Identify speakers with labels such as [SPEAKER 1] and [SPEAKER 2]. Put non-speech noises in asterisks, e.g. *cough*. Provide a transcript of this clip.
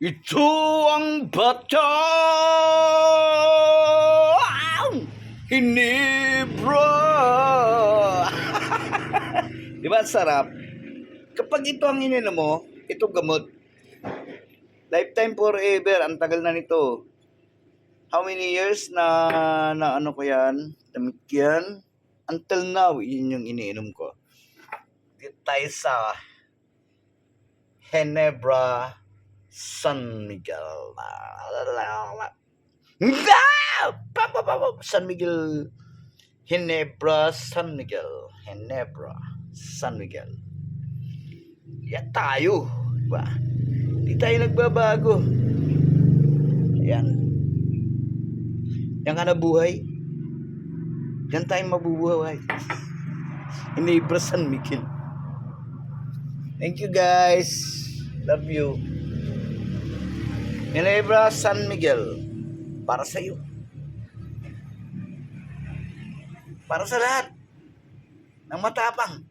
[SPEAKER 1] Ito ang bata! Hinebra! *laughs* Di ba sarap? Kapag ito ang ininom mo, ito gamot. Lifetime forever, ang tagal na nito. How many years na, na ano ko yan? Damit yan? Until now, yun yung iniinom ko. Dito tayo sa Ginebra San Miguel. San Miguel. Ginebra San Miguel. Ginebra San Miguel. Yan tayo. Diba? Hindi tayo nagbabago. Yan. Yan ka na buhay. Yan tayo mabubuhay. Ginebra San Miguel. Thank you guys. Love you. Ginebra San Miguel. Para sa iyo. Para sa lahat. Ng matapang.